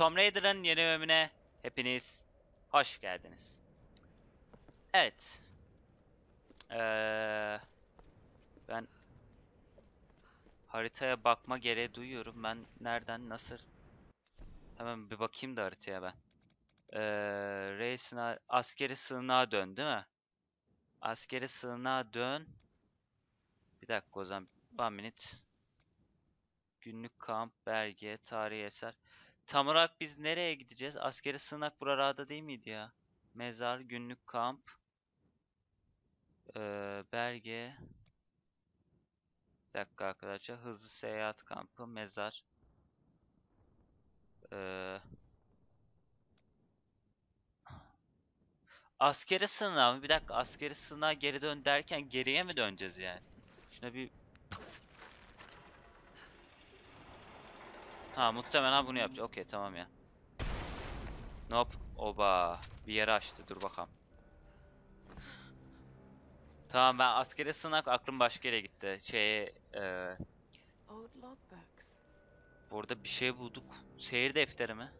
Tomb Raider'ın yeni bölümüne hepiniz hoş geldiniz. Evet. Ee, ben haritaya bakma gereği duyuyorum. Ben nereden nasıl? Hemen bir bakayım da haritaya ben. Ee, Reis'in askeri sığınağa dön değil mi? Askeri sığınağa dön. Bir dakika o zaman. One minute. Günlük kamp, belge, tarihi eser. Tam olarak biz nereye gideceğiz? Askeri sığınak burada değil miydi ya? Mezar, günlük kamp, ee, belge. Bir dakika arkadaşlar. Hızlı seyahat kampı, mezar. Ee, askeri sığınağı mı? Bir dakika askeri sığınağa geri dön derken geriye mi döneceğiz yani? Şuna bir Ha muhtemelen bunu yapacak. Okey tamam ya. Nope. Oba. Bir yere açtı. Dur bakalım. Tamam ben askeri sınak aklım başka yere gitti. Şeye logbooks. burada bir şey bulduk. Seyir defteri mi?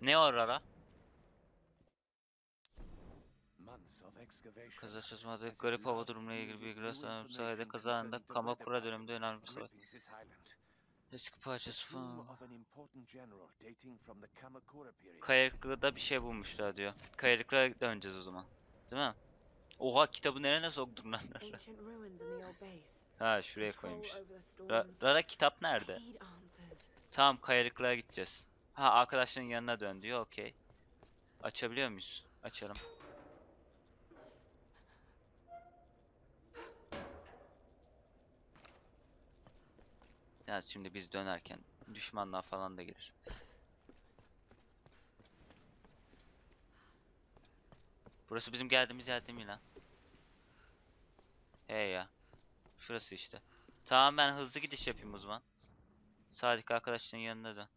Ne o Rara? Kaza çözmede garip hava durumuna ilgili bilgiler sanırım sayede kaza anında Kamakura döneminde önemli bir savaş. Eski parçası falan. Kayırıklı'da bir şey bulmuşlar diyor. Kayırıklı'ya döneceğiz o zaman. Değil mi? Oha kitabı nereye soktun lan? Ha şuraya koymuş. Ra-. Rara kitap nerede? Tamam Kayırıklı'ya gideceğiz. Ha arkadaşların yanına dön diyor okey. Açabiliyor muyuz? Açalım. Ya şimdi biz dönerken düşmanlar falan da gelir. Burası bizim geldiğimiz yer değil mi lan? He ya. Şurası işte. Tamam ben hızlı gidiş yapayım o zaman. Sadık arkadaşların yanına dön.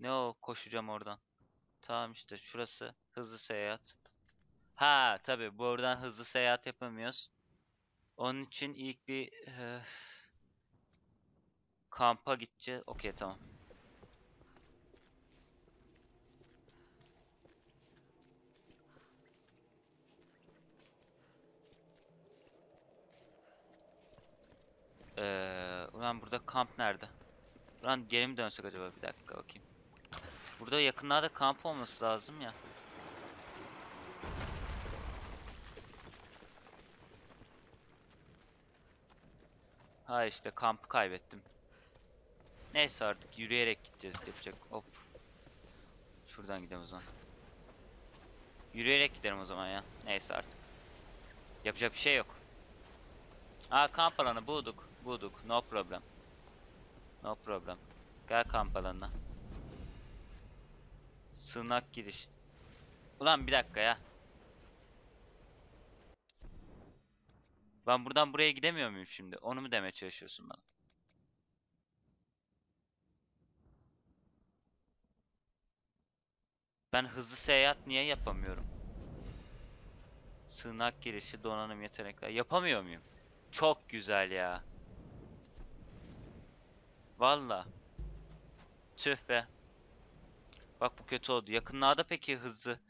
Ne o koşacağım oradan. Tamam işte şurası hızlı seyahat. Ha tabi buradan hızlı seyahat yapamıyoruz. Onun için ilk bir eh, kampa gideceğiz. Okey tamam. Ee, ulan burada kamp nerede? Ulan geri mi dönsek acaba? Bir dakika bakayım. Burada yakınlarda kamp olması lazım ya. Ha işte kampı kaybettim. Neyse artık yürüyerek gideceğiz yapacak. Hop. Şuradan gidelim o zaman. Yürüyerek gidelim o zaman ya. Neyse artık. Yapacak bir şey yok. Aa kamp alanı bulduk. Bulduk. No problem. No problem. Gel kamp alanına. Sığınak giriş. Ulan bir dakika ya. Ben buradan buraya gidemiyor muyum şimdi? Onu mu demeye çalışıyorsun bana? Ben hızlı seyahat niye yapamıyorum? Sığınak girişi, donanım yetenekler. Yapamıyor muyum? Çok güzel ya. Valla. Tüh be. Bak bu kötü oldu. Yakınlarda peki hızlı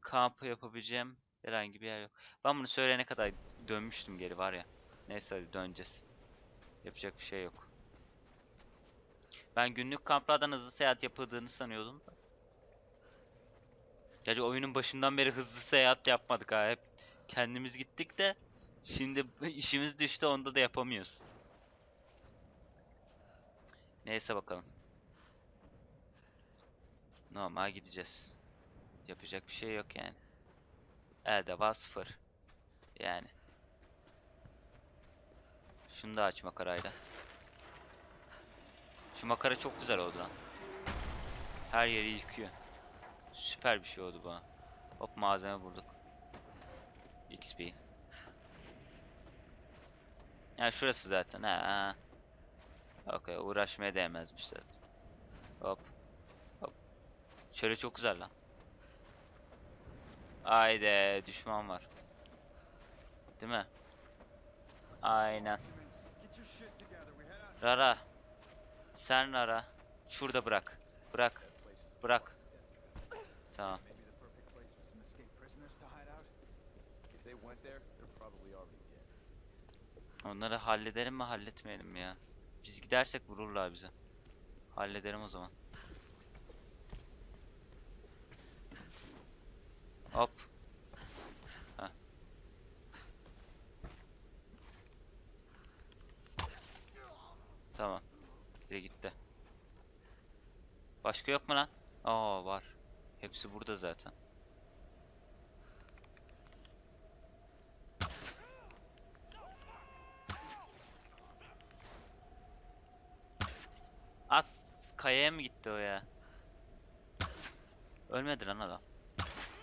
kampı yapabileceğim herhangi bir yer yok. Ben bunu söyleyene kadar dönmüştüm geri var ya. Neyse hadi döneceğiz. Yapacak bir şey yok. Ben günlük kamplardan hızlı seyahat yapıldığını sanıyordum da. Gerçi oyunun başından beri hızlı seyahat yapmadık ha. Hep kendimiz gittik de şimdi işimiz düştü onda da yapamıyoruz. Neyse bakalım. Normal gideceğiz. Yapacak bir şey yok yani. Elde var sıfır. Yani. Şunu da aç makarayla. Şu makara çok güzel oldu lan. Her yeri yıkıyor. Süper bir şey oldu bu. Hop malzeme bulduk. XP. Yani şurası zaten. Ha. ha. Okey uğraşmaya değmezmiş zaten. Hop. Hop. Şöyle çok güzel lan. Haydi düşman var. Değil mi? Aynen. Rara. Sen Rara. Şurada bırak. Bırak. Bırak. Tamam. Onları halledelim mi halletmeyelim mi ya? Biz gidersek vururlar bize. Hallederim o zaman. Hop. Tamam. Biri gitti. Başka yok mu lan? Aa var. Hepsi burada zaten. As kayaya mı gitti o ya? Ölmedi lan adam.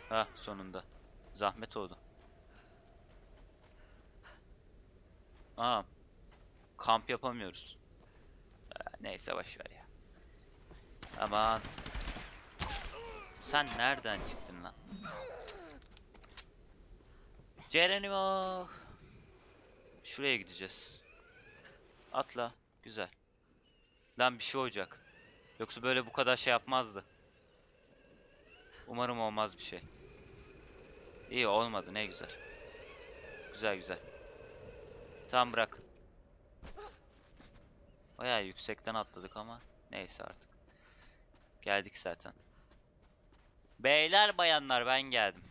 Ha sonunda. Zahmet oldu. Aa. Kamp yapamıyoruz. Ha, neyse boş ver ya. Aman. Sen nereden çıktın lan? Geronimo. Şuraya gideceğiz. Atla. Güzel. Lan bir şey olacak. Yoksa böyle bu kadar şey yapmazdı. Umarım olmaz bir şey. İyi olmadı ne güzel. Güzel güzel. Tamam bırak. Bayağı yüksekten atladık ama neyse artık. Geldik zaten. Beyler bayanlar ben geldim.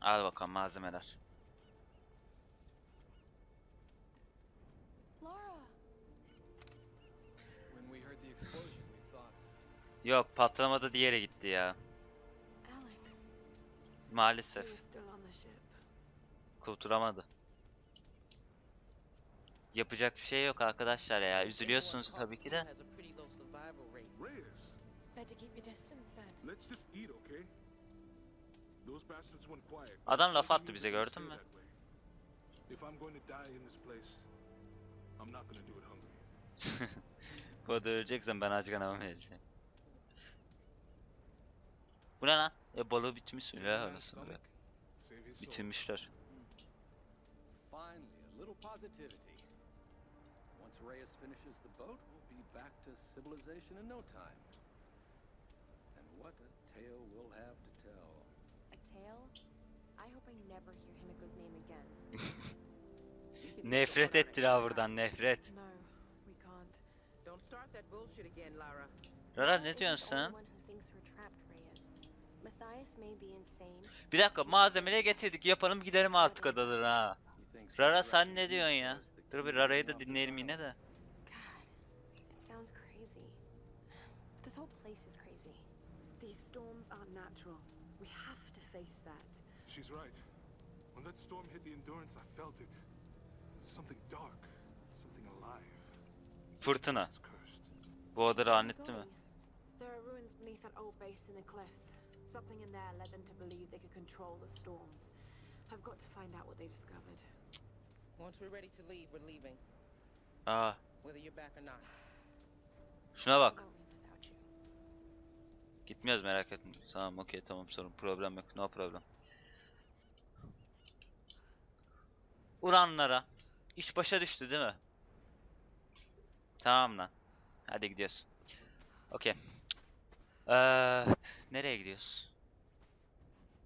Al bakalım malzemeler. Yok patlamadı diğeri gitti ya. Maalesef. Kurtulamadı. Yapacak bir şey yok arkadaşlar ya. Üzülüyorsunuz tabii ki de. Better keep your distance then. let's just eat, okay? Those bastards went quiet. Adam laf attı bize, gördün mü? that way. If I'm going to die in this place, I'm not gonna do it hungry. Bu arada öleceksen ben aç kanamam vereceğim. Bu ne lan? E balığı bitmiş mi? Ya "Man, anasını be. Bitirmişler. finally, a little positivity. Once Reyes finishes the boat, we'll be back to civilization in no time. What a tale we'll have to tell. A tale? I hope I never hear Himiko's name again. Nefret ettir ha buradan nefret. No, we can't. Don't start that bullshit again, Lara. Rara Isn't ne diyorsun sen? one who thinks we're trapped, Reyes. Matthias may be insane. Bir dakika malzemeleri getirdik yapalım gidelim artık adalara ha. Rara sen ne diyorsun ya? Dur bir Rara'yı da dinleyelim yine de. Ready to leave, we're leaving. Aa. Whether you're back or not. şuna bak. Gitmiyoruz merak etme. Tamam okey tamam sorun. Problem yok. No problem. Uranlara. İş başa düştü değil mi? Tamam lan. Hadi gidiyoruz. Okey. Eee, nereye gidiyoruz?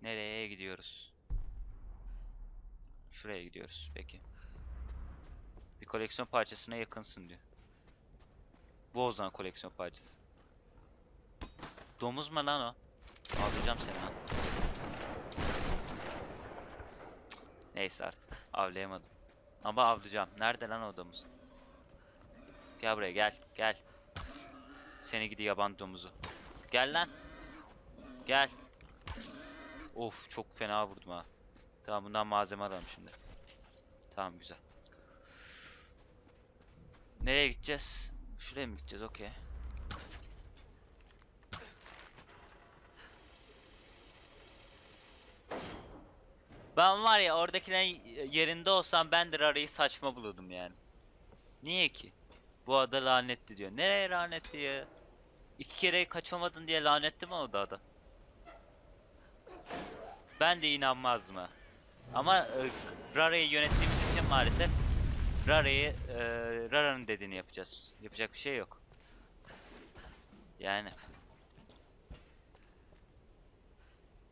Nereye gidiyoruz? Şuraya gidiyoruz peki. Bir koleksiyon parçasına yakınsın diyor. Bu o zaman koleksiyon parçası. Domuz mu lan o? Avlayacağım seni lan. Neyse artık. Avlayamadım. Ama avlayacağım. Nerede lan o domuz? Gel buraya gel. Gel. Seni gidi yaban domuzu. Gel lan. Gel. Of çok fena vurdum ha. Tamam bundan malzeme alalım şimdi. Tamam güzel. Nereye gideceğiz? Şuraya mı gideceğiz? Okey. Ben var ya oradakilerin yerinde olsam ben de arayı saçma bulurdum yani. Niye ki? Bu ada lanetli diyor. Nereye lanetli ya? İki kere kaçamadın diye lanetli mi o da ada? Ben de inanmazdım ha. Ama e, Rara'yı yönettiğimiz için maalesef Rara'yı e, Rara'nın dediğini yapacağız. Yapacak bir şey yok. Yani.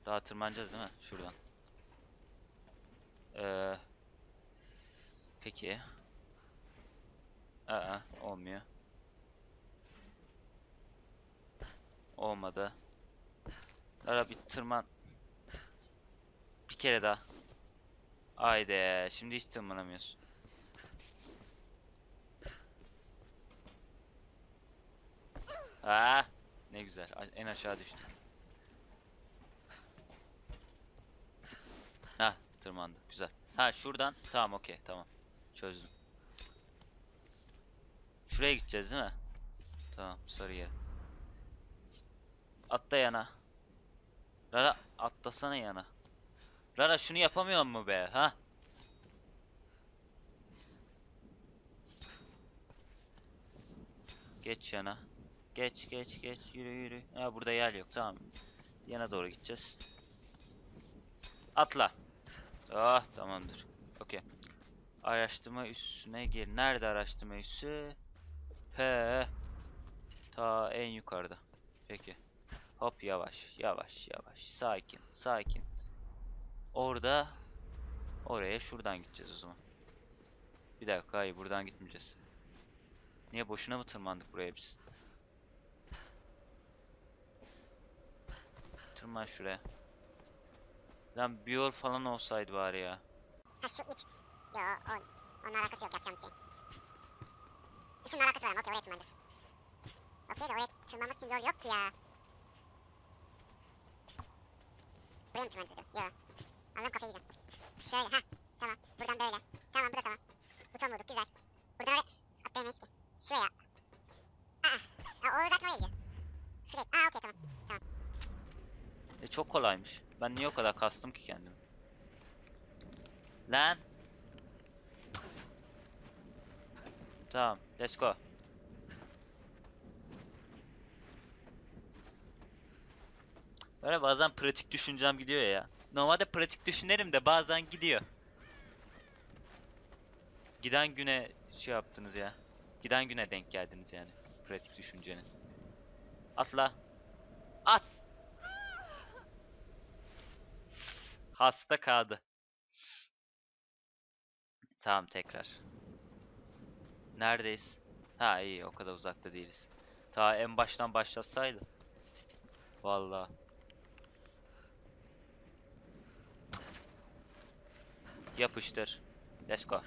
Daha tırmanacağız değil mi? Şuradan. Ee, peki. Aa, olmuyor. Olmadı. Lara bir tırman. Bir kere daha. Haydi. Şimdi hiç tırmanamıyorsun. Aa, ne güzel. En aşağı düştüm. Ha, tırmandı. Güzel. Ha, şuradan. Tamam, okey, tamam. Çözdüm. Şuraya gideceğiz değil mi? Tamam, sarı yer. Atla yana. Rara atlasana yana. Rara şunu yapamıyor mu be? Ha? Geç yana. Geç geç geç yürü yürü. Ha burada yer yok tamam. Yana doğru gideceğiz. Atla. Ah tamamdır. Okey. Araştırma üssüne gir. Nerede araştırma üssü? He. Ta en yukarıda. Peki. Hop yavaş yavaş yavaş. Sakin sakin. Orada oraya şuradan gideceğiz o zaman. Bir dakika hayır buradan gitmeyeceğiz. Niye boşuna mı tırmandık buraya biz? Tırman şuraya. Lan bir yol falan olsaydı bari ya. Ha şu ip. Yo o, onunla alakası yok yapacağım şey. İşin alakası var ama okey oraya tırmanacağız. Okey de oraya tırmanmak için yol yok ki ya. Buraya mı tırmanacağız? Yo. Allah'ım kafayı yiyeceğim. Şöyle ha tamam buradan böyle. Tamam bu da tamam. Buton vurduk güzel. Buradan oraya atlayamayız ki. Şuraya. Aa. Aa o zaten oraya gidiyor. Şuraya. Aa okey tamam. Tamam. E çok kolaymış. Ben niye o kadar kastım ki kendimi? Lan. Tamam, let's go. Böyle bazen pratik düşüncem gidiyor ya. Normalde pratik düşünerim de bazen gidiyor. Giden güne şey yaptınız ya. Giden güne denk geldiniz yani. Pratik düşüncenin. Atla. As. Hasta kaldı. Tamam tekrar. Neredeyiz? Ha iyi o kadar uzakta değiliz. Ta en baştan başlatsaydı. Vallahi. Yapıştır. Let's go.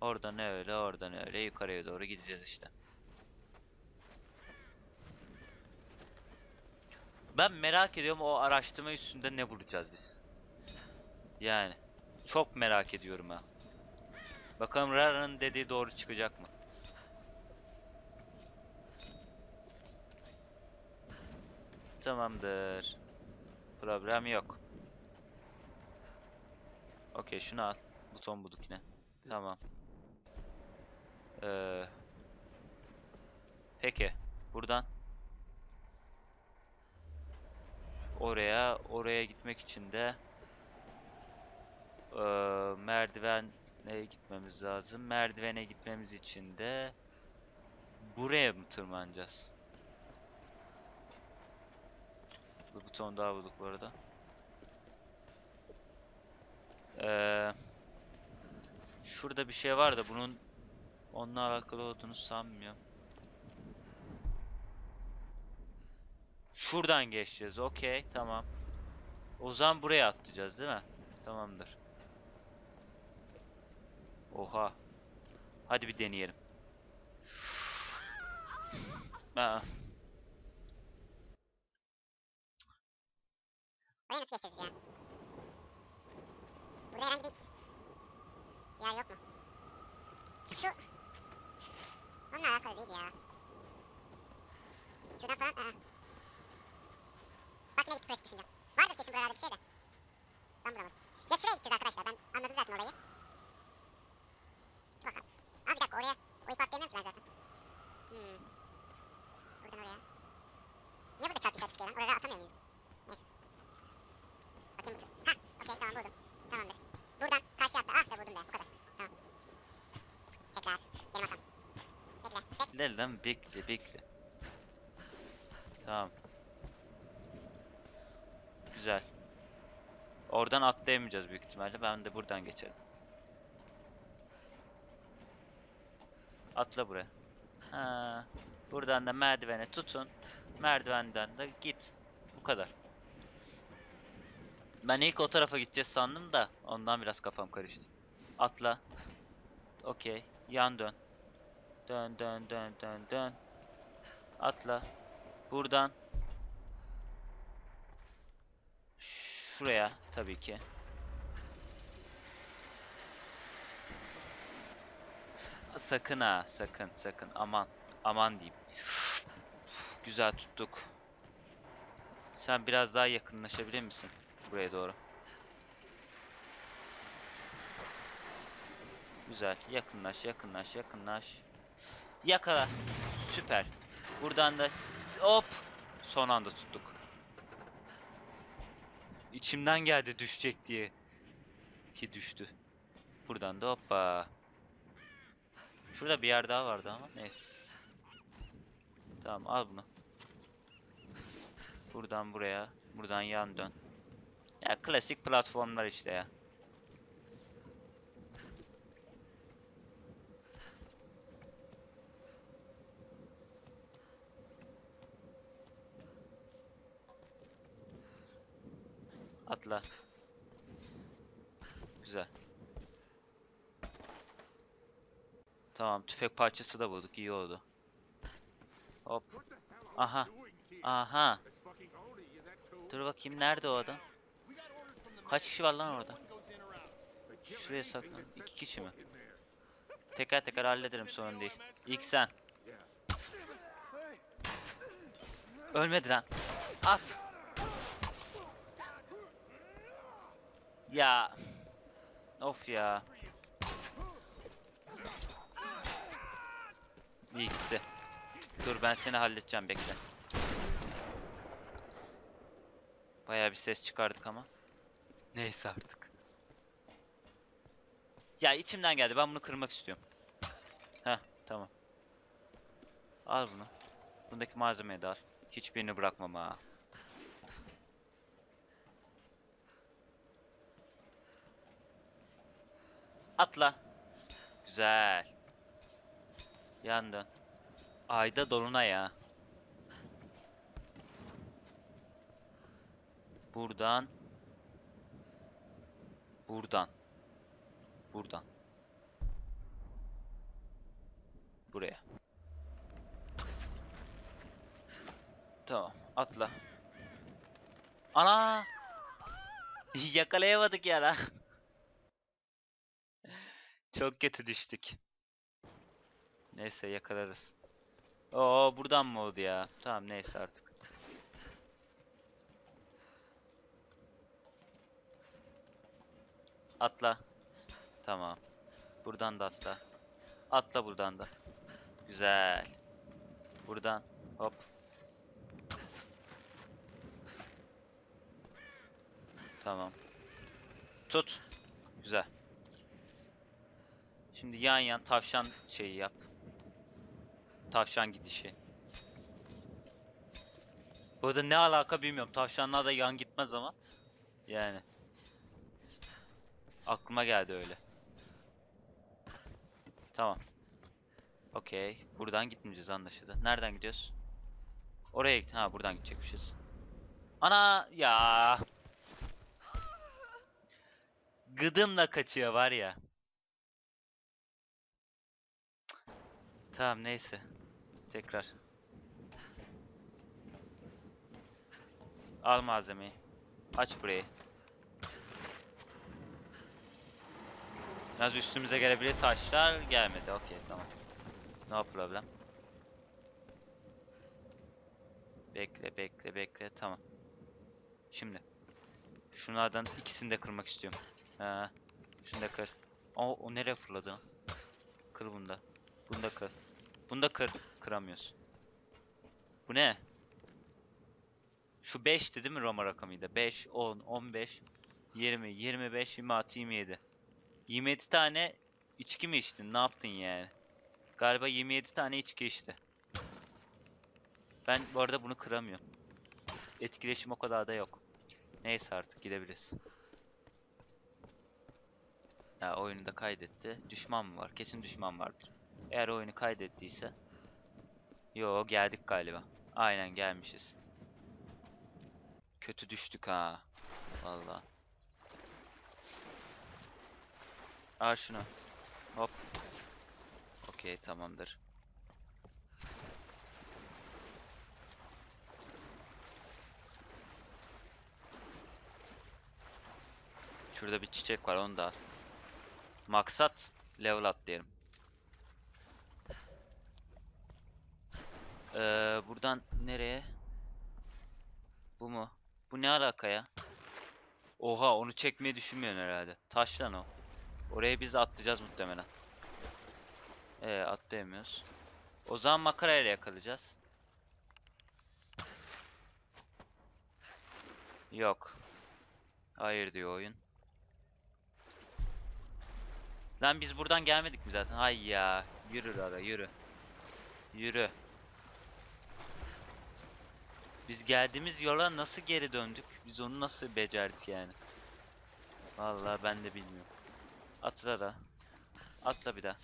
Oradan öyle, oradan öyle yukarıya doğru gideceğiz işte. Ben merak ediyorum o araştırma üstünde ne bulacağız biz. Yani çok merak ediyorum ha. Bakalım Rara'nın dediği doğru çıkacak mı? Tamamdır. Problem yok. Okey şunu al. Buton bulduk yine. Tamam. Ee, peki. Buradan oraya oraya gitmek için de eee merdivene gitmemiz lazım. Merdivene gitmemiz için de buraya mı tırmanacağız? Bir buton daha bulduk bu arada. Eee şurada bir şey var da bunun onunla alakalı olduğunu sanmıyorum. Şuradan geçeceğiz. Okey, tamam. O zaman buraya atlayacağız, değil mi? Tamamdır. Oha. Hadi bir deneyelim. Aa, Oraya nasıl geçeceğiz ya? Burada herhangi bir yer yok mu? Şu... Onunla alakalı değil ya. Şuradan falan... Aa. Ne gitti pratik düşünce. Vardır kesin buralarda bir şey de. Ben bulamadım. Ya şuraya gideceğiz arkadaşlar. Ben anladım zaten olayı. Dur bakalım. Aa bir dakika oraya... O ipi atlayamıyorum ki ben zaten. Hmm. Buradan oraya. Niye burada dışarı çıkıyor lan? Oraya atamıyor muyuz? Neyse. Bakayım. Ha, okey tamam buldum. Tamamdır. Buradan karşıya atla. Ah be buldum be. Bu kadar. Tamam. Tekrar. Benim hatam. Bekle. Bekle lan bekle bekle. Tamam. Güzel. Oradan atlayamayacağız büyük ihtimalle. Ben de buradan geçerim. Atla buraya. Ha. Buradan da merdivene tutun. Merdivenden de git. Bu kadar. Ben ilk o tarafa gideceğiz sandım da ondan biraz kafam karıştı. Atla. Okey. Yan dön. Dön dön dön dön dön. Atla. Buradan. Şuraya tabii ki. Sakın ha, sakın, sakın. Aman, aman diyeyim. Güzel tuttuk. Sen biraz daha yakınlaşabilir misin buraya doğru? Güzel. Yakınlaş, yakınlaş, yakınlaş. Yakala. Süper. Buradan da hop. Son anda tuttuk. İçimden geldi düşecek diye. Ki düştü. Buradan da hoppa. Şurada bir yer daha vardı ama neyse. Tamam al bunu. Buradan buraya. Buradan yan dön. Ya klasik platformlar işte ya. Atla. Güzel. Tamam, tüfek parçası da bulduk. iyi oldu. Hop. Aha. Aha. Dur bakayım nerede o adam? Kaç kişi var lan orada? Şuraya saklan. İki kişi mi? Teker teker hallederim sorun değil. İlk sen. Ölmedi lan. As. Ya. Of ya. İyi gitti. Dur ben seni halledeceğim bekle. Bayağı bir ses çıkardık ama. Neyse artık. Ya içimden geldi. Ben bunu kırmak istiyorum. Heh tamam. Al bunu. Bundaki malzemeyi de al. Hiçbirini bırakmam ha. Atla. Güzel. Yan dön. Ayda dolunay ya. Buradan. Buradan. Buradan. Buraya. Tamam. Atla. Ana! Yakalayamadık ya lan. Çok kötü düştük. Neyse yakalarız. Oo buradan mı oldu ya? Tamam neyse artık. Atla. Tamam. Buradan da atla. Atla buradan da. Güzel. Buradan hop. Tamam. Tut. Güzel. Şimdi yan yan tavşan şeyi yap. Tavşan gidişi. Bu arada ne alaka bilmiyorum. Tavşanlar da yan gitmez ama. Yani. Aklıma geldi öyle. Tamam. Okey. Buradan gitmeyeceğiz anlaşıldı. Nereden gidiyoruz? Oraya git. Ha buradan gidecekmişiz. Ana ya. Gıdımla kaçıyor var ya. Tamam neyse. Tekrar. Al malzemeyi. Aç burayı. Biraz üstümüze gelebilir taşlar gelmedi. Okey tamam. No problem. Bekle bekle bekle tamam. Şimdi. Şunlardan ikisini de kırmak istiyorum. Ha, şunu da kır. O, o nereye fırladı? Kır bunda. Bunu da kır. Bunu da kır. Kıramıyorsun. Bu ne? Şu 5'ti değil mi Roma rakamıydı? 5, 10, 15, 20, 25, 26, 27. 27 tane içki mi içtin? Ne yaptın yani? Galiba 27 tane içki içti. Ben bu arada bunu kıramıyorum. Etkileşim o kadar da yok. Neyse artık gidebiliriz. Ya oyunu da kaydetti. Düşman mı var? Kesin düşman vardır. Eğer oyunu kaydettiyse. Yo geldik galiba. Aynen gelmişiz. Kötü düştük ha. Vallahi. Al şunu. Hop. Okey tamamdır. Şurada bir çiçek var onu da al. Maksat level atlayalım. Ee, buradan nereye? Bu mu? Bu ne alaka ya? Oha onu çekmeyi düşünmüyorsun herhalde. Taş lan o. Oraya biz atlayacağız muhtemelen. Ee, atlayamıyoruz. O zaman makarayla yakalayacağız. Yok. Hayır diyor oyun. Lan biz buradan gelmedik mi zaten? Hay ya. Yürü ara yürü. Yürü. Biz geldiğimiz yola nasıl geri döndük? Biz onu nasıl becerdik yani? Vallahi ben de bilmiyorum. Atla da. Atla bir daha.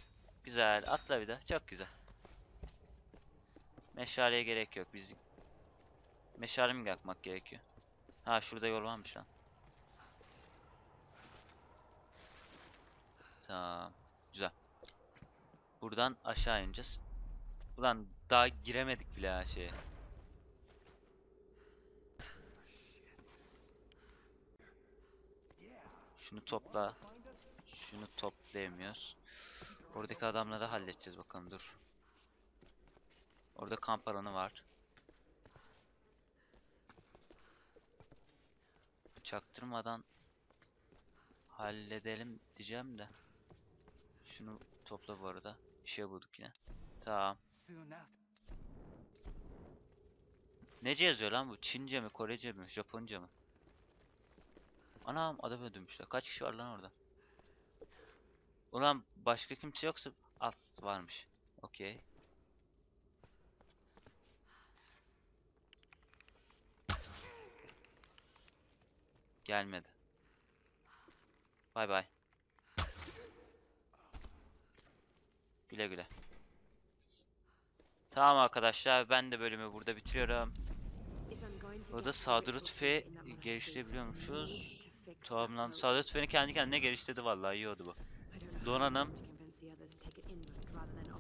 Güzel. Atla bir daha. Çok güzel. Meşaleye gerek yok. Biz meşale mi yakmak gerekiyor? Ha şurada yol varmış lan. Tamam. Güzel. Buradan aşağı ineceğiz. Ulan daha giremedik bile ha şeye. Şunu topla. Şunu toplayamıyoruz. Oradaki adamları halledeceğiz bakalım dur. Orada kamp alanı var. Çaktırmadan halledelim diyeceğim de. Şunu topla bu arada. Bir şey bulduk yine. Tamam. Nece yazıyor lan bu? Çince mi, Korece mi, Japonca mı? Anam adam öldürmüşler. Kaç kişi var lan orada? Ulan başka kimse yoksa az varmış. Okey. Gelmedi. Bay bay. Güle güle. Tamam arkadaşlar ben de bölümü burada bitiriyorum. Burada saldırı tüfeği geliştirebiliyormuşuz. Tamam lan saldırı tüfeğini kendi kendine geliştirdi vallahi iyi oldu bu. Donanım,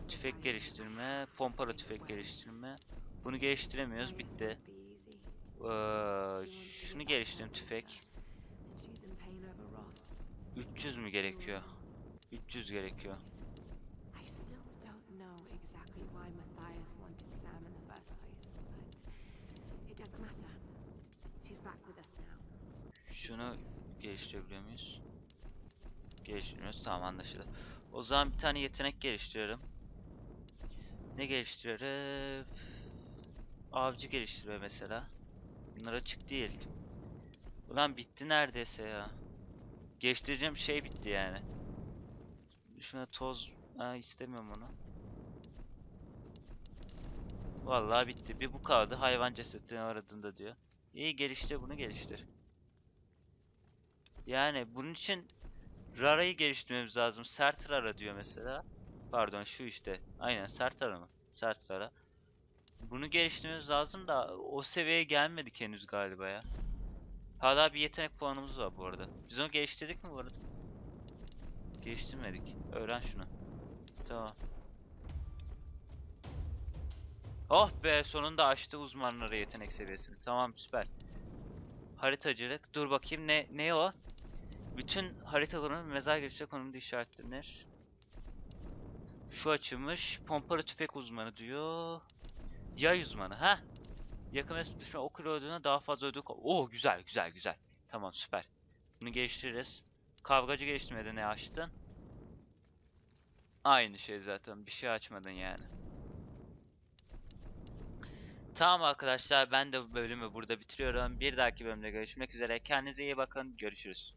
tüfek geliştirme, pompalı tüfek geliştirme. Bunu geliştiremiyoruz bitti. Ee, şunu geliştireyim tüfek. And she's in pain over Roth. 300 mü gerekiyor? 300 gerekiyor. I still don't know exactly why Matthias wanted Sam in the first place, but it doesn't matter. She's back with us now. Şunu geliştirebiliyor muyuz? Geliştiriyoruz. Tamam anlaşıldı. O zaman bir tane yetenek geliştiriyorum. Ne geliştiriyorum? Avcı geliştiriyor mesela. Bunlar açık değil. Ulan bitti neredeyse ya. Geliştireceğim şey bitti yani. Şuna toz... Ha, istemiyorum onu. Vallahi bitti. Bir bu kaldı. Hayvan cesetini aradığında diyor. İyi geliştir bunu geliştir. Yani bunun için Rara'yı geliştirmemiz lazım. Sert Rara diyor mesela. Pardon şu işte. Aynen sert Rara mı? Sert Rara. Bunu geliştirmemiz lazım da o seviyeye gelmedik henüz galiba ya. Hala bir yetenek puanımız var bu arada. Biz onu geliştirdik mi bu arada? Geliştirmedik. Öğren şunu. Tamam. Oh be sonunda açtı uzmanlara yetenek seviyesini. Tamam süper. Haritacılık. Dur bakayım ne ne o? Bütün haritaların mezar girişte konumda işaretlenir. Şu açılmış. Pompalı tüfek uzmanı diyor. Yay uzmanı. ha? Yakın mesafe düşman ok öldüğüne daha fazla ödül... Oh güzel güzel güzel. Tamam süper. Bunu geliştiririz. Kavgacı geliştirmede ne açtın? Aynı şey zaten. Bir şey açmadın yani. Tamam arkadaşlar ben de bu bölümü burada bitiriyorum. Bir dahaki bölümde görüşmek üzere. Kendinize iyi bakın. Görüşürüz.